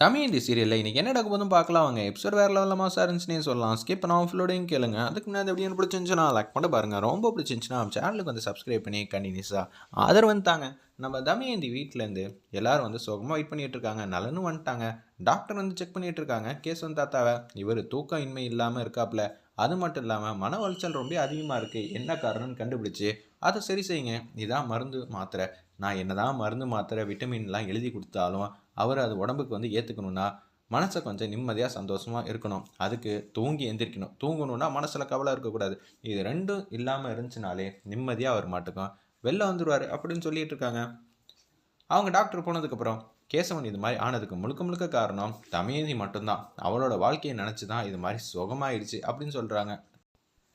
தமிழ் சீரியலில் இன்றைக்கி என்ன நடக்க போதும் பார்க்கலாம். அவங்க எபிசோட் வேறு லெவலில் மாசாக இருந்துச்சுன்னே சொல்லலாம். ஸ்கிப் நான் ஃபுல்லோடையும் கேளுங்க. அதுக்கு முன்னாடி எப்படி பிடிச்சிருந்துச்சுன்னா லைக் பண்ண பாருங்கள் ரொம்ப பிடிச்சிருந்துச்சுன்னா சேனலுக்கு வந்து சப்ஸ்கிரைப் பண்ணி கண்டினியூஸாக ஆதரவு வந்துட்டாங்க நம்ம தமயந்தி வீட்டிலேருந்து எல்லாரும் வந்து சுகமாக வெயிட் பண்ணிகிட்டு இருக்காங்க. நலனும் வந்துட்டாங்க. டாக்டர் வந்து செக் பண்ணிட்டு இருக்காங்க. கேசவன் தாத்தாவை. இவர் தூக்கம் இன்மை இல்லாமல் இருக்காப்புல அது மட்டும் இல்லாமல் மன உளைச்சல் ரொம்ப அதிகமாக இருக்குது என்ன காரணம்னு கண்டுபிடிச்சி அதை சரி செய்யுங்க. இதான் மருந்து மாத்திரை. நான் என்னதான் மருந்து மாத்திரை விட்டமின்லாம் எழுதி கொடுத்தாலும் அவர் அது உடம்புக்கு வந்து ஏற்றுக்கணும்னா மனசை கொஞ்சம் நிம்மதியாக சந்தோஷமாக இருக்கணும். அதுக்கு தூங்கி எந்திரிக்கணும். தூங்கணும்னா மனசில் கவலை இருக்கக்கூடாது. இது ரெண்டும் இல்லாமல் இருந்துச்சுனாலே நிம்மதியாக அவர் மாட்டுக்கும் வெளில வந்துடுவார் அப்படின்னு சொல்லிட்டு இருக்காங்க. அவங்க டாக்டர் போனதுக்கப்புறம் கேசவன் இது மாதிரி ஆனதுக்கு முழுக்க முழுக்க காரணம் தமயந்தி மட்டும்தான். அவளோட வாழ்க்கையை நினச்சி தான் இது மாதிரி சுகமாயிடுச்சு அப்படின்னு சொல்கிறாங்க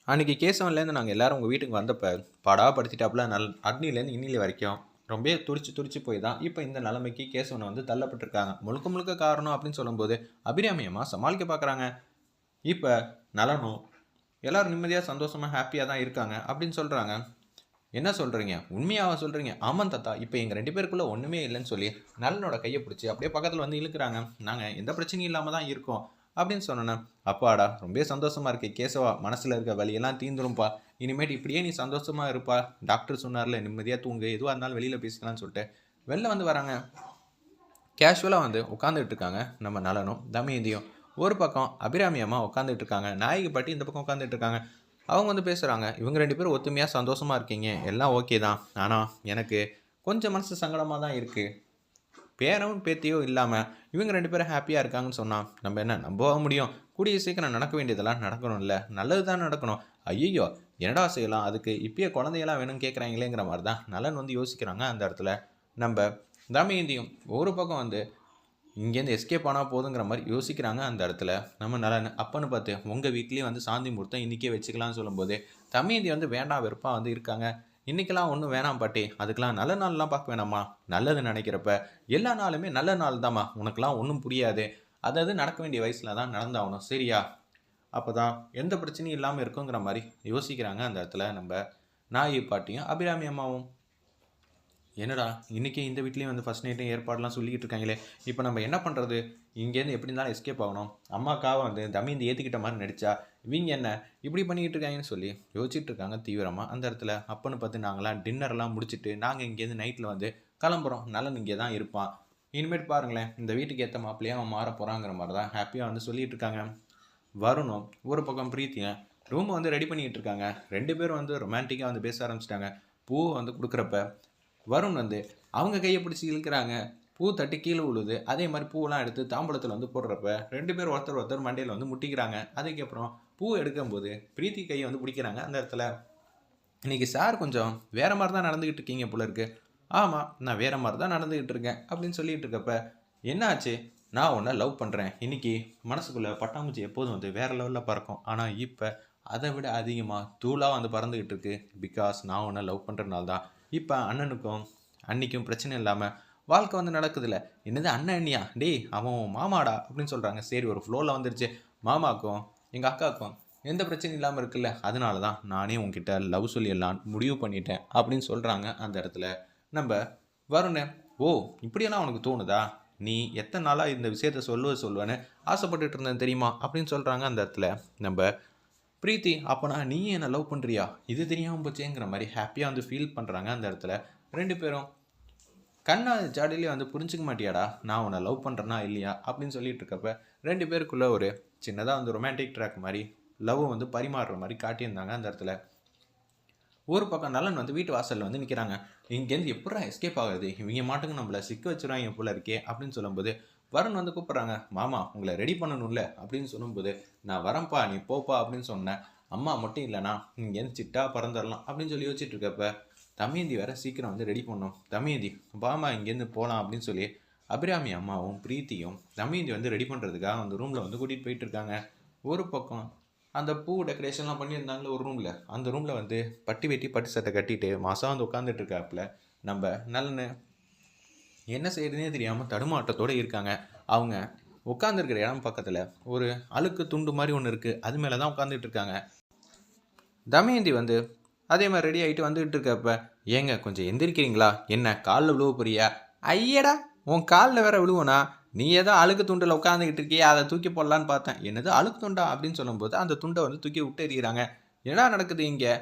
அன்றைக்கி கேசவன்லேருந்து நாங்கள் எல்லாரும் உங்கள் வீட்டுக்கு வந்தப்போ படா படுத்திட்டாப்புல நல் அக்னிலேருந்து இன்னிலி வரைக்கும் ரொம்ப துடிச்சு துடிச்சு போய் தான் இப்போ இந்த நிலைமைக்கு கேசவனை வந்து தள்ளப்பட்டிருக்காங்க. முழுக்க முழுக்க காரணம் அப்படின்னு சொல்லும்போது அபிராமியமாக சமாளிக்க பார்க்குறாங்க இப்போ நலனும் எல்லோரும் நிம்மதியாக சந்தோஷமாக ஹாப்பியாக தான் இருக்காங்க அப்படின்னு சொல்கிறாங்க என்ன சொல்கிறீங்க உண்மையாக சொல்கிறீங்க ஆமாம் தாத்தா இப்போ எங்கள் ரெண்டு பேருக்குள்ளே ஒன்றுமே இல்லைன்னு சொல்லி நலனோட கையை பிடிச்சி அப்படியே பக்கத்தில் வந்து இழுக்கிறாங்க. நாங்கள் எந்த பிரச்சனையும் இல்லாமல் தான் இருக்கோம் அப்படின்னு சொன்னேன் அப்பாடா ரொம்ப சந்தோஷமாக இருக்கு கேசவா மனசில் இருக்க வழியெல்லாம் தீந்துரும்பா. இனிமேட்டு இப்படியே நீ சந்தோஷமாக இருப்பா. டாக்டர் சொன்னார்ல நிம்மதியாக தூங்கு. எதுவாக இருந்தாலும் வெளியில் பேசிக்கலாம்னு சொல்லிட்டு. வெளில வந்து வராங்க. கேஷுவலாக வந்து உட்காந்துட்டு இருக்காங்க. நம்ம நலனும் தமயந்தியும். ஒரு பக்கம் அபிராமி அம்மா உட்காந்துட்டு இருக்காங்க. நாயகி பாட்டி இந்த பக்கம் உட்காந்துட்டு இருக்காங்க. அவங்க வந்து பேசுகிறாங்க இவங்க ரெண்டு பேரும் ஒத்துமையாக சந்தோஷமாக இருக்கீங்க. எல்லாம் ஓகே தான். ஆனால் எனக்கு கொஞ்சம் மனசு சங்கடமாக தான் இருக்குது பேரவும் பேத்தியோ இல்லாமல் இவங்க ரெண்டு பேரும் ஹாப்பியாக இருக்காங்கன்னு சொன்னால் நம்ம என்ன நம்பவ முடியும்? கூடிய சீக்கிரம் நடக்க வேண்டியதெல்லாம் நடக்கணும்ல. நல்லது தான் நடக்கணும். ஐயோ என்னடா செய்யலாம்? அதுக்கு இப்பயே குழந்தையெல்லாம் வேணும்னு கேட்குறாங்களேங்கிற மாதிரி தான் நலன் வந்து யோசிக்கிறாங்க அந்த இடத்துல. நம்ம தமயந்தியும் ஒரு பக்கம் வந்து இங்கேருந்து எஸ்கேப் ஆனால் போதுங்கிற மாதிரி யோசிக்கிறாங்க அந்த இடத்துல. நம்ம நலன் அப்பன்னு பார்த்து உங்கள் வீட்லேயே வந்து சாந்தி முகூர்த்தம் இன்றைக்கே வச்சுக்கலாம்னு சொல்லும்போது தமயந்தி வந்து வேண்டாம் வெறுப்பாக வந்து இருக்காங்க. இன்றைக்கெல்லாம் ஒன்றும் வேணாம் பாட்டி. அதுக்கெலாம் நல்ல நாள்லாம் பார்க்க வேணாம்மா. நல்லது நினைக்கிறப்ப எல்லா நாளுமே நல்ல நாள் தாம்மா உனக்கெல்லாம் ஒன்றும் புரியாது. அதாவது நடக்க வேண்டிய வயசில் தான் நடந்தாகணும். சரியா? அப்போ தான் எந்த பிரச்சனையும் இல்லாமல் இருக்குங்கிற மாதிரி யோசிக்கிறாங்க அந்த இடத்துல நம்ம நாயி பாட்டியும் அபிராமி அம்மாவும். என்னடா இன்றைக்கி இந்த வீட்லேயும் வந்து ஃபஸ்ட் நைட்டும் ஏற்பாடுலாம் சொல்லிக்கிட்டு இருக்காங்களே. இப்போ நம்ம என்ன பண்ணுறது இங்கேருந்து எப்படி இருந்தாலும் எஸ்கேப் ஆகணும். அம்மாக்காவை வந்து தமீந்து ஏற்றிக்கிட்ட மாதிரி நடித்தா இவங்க என்ன இப்படி பண்ணிக்கிட்டு இருக்காங்கன்னு சொல்லி யோசிச்சுட்டு இருக்காங்க தீவிரமாக அந்த இடத்துல. அப்பன்னு பார்த்து நாங்களாம் டின்னர்லாம் முடிச்சுட்டு நாங்கள் இங்கேருந்து நைட்டில் வந்து கிளம்புறோம். நலன் இங்கே தான் இருப்பான். இனிமேட் பாருங்களேன் இந்த வீட்டுக்கு ஏற்ற மாப்பிள்ளையே அவன் மாற போகிறாங்கிற மாதிரி தான் ஹாப்பியாக வந்து சொல்லிகிட்டு இருக்காங்க. வருணும். ஒரு பக்கம் பிரீத்தியும் ரூமை வந்து ரெடி பண்ணிக்கிட்டு இருக்காங்க. ரெண்டு பேரும் வந்து ரொமான்டிக்காக வந்து பேச ஆரம்பிச்சிட்டாங்க. பூவை வந்து கொடுக்குறப்ப வருண் வந்து அவங்க கையை பிடிச்சி இழுக்கிறாங்க. பூ தட்டி கீழே விழுது. அதே மாதிரி பூவெல்லாம் எடுத்து தாம்பூலத்தில் வந்து போடுறப்ப ரெண்டு பேர் ஒருத்தர் ஒருத்தர் மண்டையில் வந்து முட்டிக்கிறாங்க. அதுக்கப்புறம் பூ எடுக்கும்போது பிரீத்தி கையை வந்து பிடிக்கிறாங்க. அந்த இடத்துல இன்னைக்கு சார் கொஞ்சம் வேறு மாதிரி தான் நடந்துக்கிட்டு இருக்கீங்க போல இருக்கு. ஆமாம் நான் வேறு மாதிரி தான் நடந்துக்கிட்டு இருக்கேன். அப்படின்னு சொல்லிகிட்டு இருக்கப்ப என்னாச்சு? நான் உன்னை லவ் பண்ணுறேன் இன்னைக்கு மனசுக்குள்ளே பட்டாம்பூச்சி எப்போதும் வந்து வேறு லெவலில் பறக்கும். ஆனால் இப்போ அதை விட அதிகமாக தூளாக வந்து பறந்துக்கிட்டு இருக்கு. பிகாஸ் நான் உன்னை லவ் பண்ணுறதுனால தான். இப்போ அண்ணனுக்கும் அன்னைக்கும் பிரச்சனை இல்லாமல் வாழ்க்கை வந்து நடக்குதுல்ல. என்னது அண்ணன் அண்ணியா? டேய் அவன் உன் மாமாடா? அப்படின்னு சொல்கிறாங்க சரி ஒரு ஃப்ளோவில் வந்துருச்சு. மாமாக்கும் எங்கள் அக்காவுக்கும் எந்த பிரச்சனையும் இல்லாமல் இருக்குல்ல. அதனால தான் நானே உங்ககிட்ட லவ் சொல்லிடலான்னு முடிவு பண்ணிட்டேன் அப்படின்னு சொல்கிறாங்க அந்த இடத்துல. நம்ம வருணே ஓ இப்படியெல்லாம் உனக்கு தோணுதா? நீ எத்தனை நாளாக இந்த விஷயத்த சொல்லுவ சொல்லுவேன்னு ஆசைப்பட்டுட்டு இருந்தேன் தெரியுமா? அப்படின்னு சொல்கிறாங்க அந்த இடத்துல. நம்ம பிரீத்தி அப்போனா நீ என்ன லவ் பண்ணுறியா இது தெரியாமல் போச்சேங்கிற மாதிரி ஹாப்பியாக வந்து ஃபீல் பண்ணுறாங்க அந்த இடத்துல. ரெண்டு பேரும் கண்ணா ஜாடிலேயே வந்து புரிஞ்சுக்க மாட்டியாடா? நான் உன்னை லவ் பண்ணுறேனா இல்லையா? அப்படின்னு சொல்லிட்டு இருக்கப்ப ரெண்டு பேருக்குள்ளே ஒரு சின்னதாக வந்து ரொமான்டிக் ட்ராக் மாதிரி லவ் வந்து பரிமாறுற மாதிரி காட்டியிருந்தாங்க அந்த இடத்துல. ஒரு பக்கம் நலன் வந்து வீட்டு வாசலில் வந்து நிற்கிறாங்க இங்கேருந்து எப்படா எஸ்கேப் ஆகுது இவங்க மாட்டுக்கு நம்மளை சிக்க வச்சுருவாங்க போல இருக்கே அப்படின்னு சொல்லும்போது வரன் வந்து கூப்பிட்றாங்க மாமா உங்களை ரெடி பண்ணணும்ல? அப்படின்னு சொல்லும்போது நான் வரேன்ப்பா நீ போப்பா அப்படின்னு சொன்னேன். அம்மா மட்டும் இல்லைனா இங்கேருந்து சிட்டா பறந்துடலாம் அப்படின்னு சொல்லி யோசிச்சுட்டு இருக்கப்ப தமயந்தி வேற சீக்கிரம் வந்து ரெடி பண்ணோம் தமயந்தி பாமா இங்கேருந்து போகலாம் அப்படின்னு சொல்லி அபிராமி அம்மாவும் பிரீத்தியும் தமயந்தி வந்து ரெடி பண்ணுறதுக்காக அந்த ரூமில் வந்து கூட்டிகிட்டு போயிட்டு இருக்காங்க. ஒரு பக்கம் அந்த பூ டெக்கரேஷன்லாம் பண்ணியிருந்தாங்களே ஒரு ரூமில் அந்த ரூமில் வந்து பட்டி வெட்டி பட்டு சட்டை கட்டிட்டு மாதம் வந்து உட்காந்துட்டு இருக்காப்புல. நம்ம நல்லனு என்ன செய்யறதுனே தெரியாமல் தடுமாட்டத்தோடு இருக்காங்க. அவங்க உட்காந்துருக்கிற இடம் பக்கத்தில் ஒரு அழுக்கு துண்டு மாதிரி ஒன்று இருக்குது அது மேலே தான் உட்காந்துட்டு இருக்காங்க. தமயந்தி வந்து அதே மாதிரி ரெடி ஆகிட்டு வந்துகிட்டு இருக்கப்ப ஏங்க கொஞ்சம் எந்திரிக்கிறீங்களா? என்ன காலில் விழுவ போறியா? ஐயடா உன் காலில் வேற விழுவனா நீ ஏதோ அழுக்கு துண்டில் உட்காந்துக்கிட்டு இருக்கியே அதை தூக்கி போடலான்னு பார்த்தேன். என்னது அழுக்கு துண்டா அப்படின்னு சொல்லும்போது அந்த துண்டை வந்து தூக்கி விட்டு எறிகிறாங்க. என்ன நடக்குது இங்கே?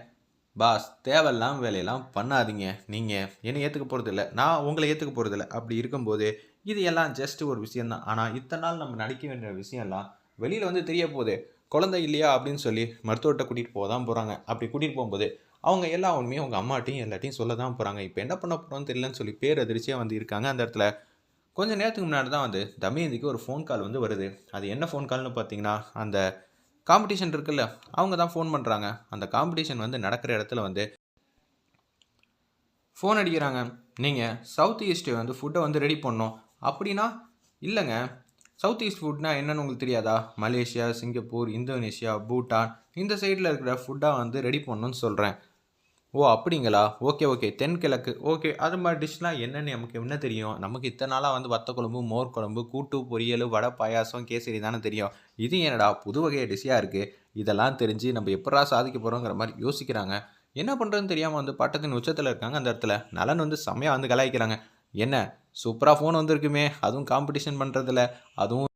பாஸ் தேவையில்லாம் வேலையெல்லாம் பண்ணாதீங்க. நீங்கள் என்னை ஏற்றுக்க போகிறதில்ல நான் உங்களை ஏற்றுக்க போகிறதில்ல அப்படி இருக்கும்போது இது எல்லாம் ஜஸ்ட் ஒரு விஷயந்தான் ஆனால் இத்தனை நாள் நம்ம நடிக்க வேண்டிய விஷயம்லாம் வெளியில் வந்து தெரிய போகுது. குழந்தை இல்லையா அப்படின்னு சொல்லி மருத்துவர்கிட்ட கூட்டிகிட்டு போக தான் போகிறாங்க அப்படி கூட்டிகிட்டு போகும்போது அவங்க எல்லா உண்மையும் அவங்க அம்மாட்டையும் எல்லாட்டையும் சொல்ல தான் போகிறாங்க இப்போ என்ன பண்ண போகிறோம்னு தெரியலன்னு சொல்லி பேர் அதிர்ச்சியாக வந்து இருக்காங்க. அந்த இடத்துல கொஞ்சம் நேரத்துக்கு முன்னாடி தான் வந்து தமயந்திக்கு ஒரு ஃபோன் கால் வந்து வருது. அது என்ன ஃபோன் கால்னு பார்த்தீங்கன்னா அந்த காம்படிஷன் இருக்குல்ல அவங்க தான் ஃபோன் பண்ணுறாங்க அந்த காம்படிஷன் வந்து நடக்கிற இடத்துல வந்து ஃபோன் அடிக்கிறாங்க. நீங்கள் சவுத் ஈஸ்ட்டு வந்து ஃபுட்டை வந்து ரெடி பண்ணோம் அப்படின்னா இல்லைங்க. சவுத் ஈஸ்ட் ஃபுட்னா என்னென்னு உங்களுக்கு தெரியாதா? மலேசியா சிங்கப்பூர் இந்தோனேஷியா பூட்டான் இந்த சைடில் இருக்கிற ஃபுட்டாக வந்து ரெடி பண்ணணும்னு சொல்கிறேன் ஓ அப்படிங்களா? Okay okay. தென்கிழக்கு. ஓகே அது மாதிரி டிஷ்லாம் என்னென்னு நமக்கு என்ன தெரியும்? நமக்கு இத்தனை நாளாக வந்து வத்த குழம்பு மோர் குழம்பு கூட்டு பொரியல் வடை பாயாசம் கேசரி தானே தெரியும். இது என்னடா புது வகை டிஷ்ஷாக இருக்குது இதெல்லாம் தெரிஞ்சு நம்ம எப்படா சாதிக்க போகிறோங்கிற மாதிரி யோசிக்கிறாங்க. என்ன பண்ணுறதுன்னு தெரியாமல் வந்து பட்டத்தின் உச்சத்தில் இருக்காங்க அந்த இடத்துல. நலன் வந்து செம்மையாக வந்து கலாய்க்கிறாங்க. என்ன? சூப்பராக ஃபோன் வந்திருக்குமே. அதுவும் காம்படிஷன் பண்ணுறதுல அதுவும்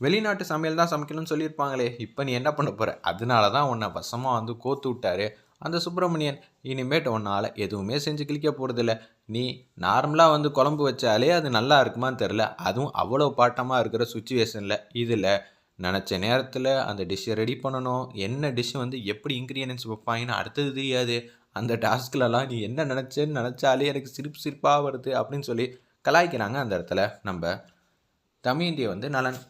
வெளிநாட்டு சமையல் தான் சமைக்கணும்னு சொல்லியிருப்பாங்களே. இப்போ நீ என்ன பண்ண போகிற அதனால தான் உன்னை வசமாக வந்து கோத்து விட்டாரு. அந்த சுப்பிரமணியன் இனிமேட்டு உன்னால் எதுவுமே செஞ்சு கிளிக்க போகிறதில்ல நீ நார்மலாக வந்து குழம்பு வச்சாலே அது நல்லா இருக்குமான்னு தெரில அதுவும் அவ்வளோ பாட்டமாக இருக்கிற சுச்சுவேஷனில். இதில் நினச்ச நேரத்தில் அந்த டிஷ்ஷை ரெடி பண்ணணும். என்ன டிஷ் வந்து எப்படி இன்க்ரீடியன்ஸ் வைப்பாங்கன்னு அடுத்தது தெரியாது. அந்த டாஸ்க்லலாம் நீ என்ன நினச்சேன்னு நினச்சாலே எனக்கு சிரிப்பு சிரிப்பாக வருது அப்படின்னு சொல்லி கலாய்க்கிறாங்க அந்த இடத்துல நம்ம தமயந்தியை வந்து நலன்.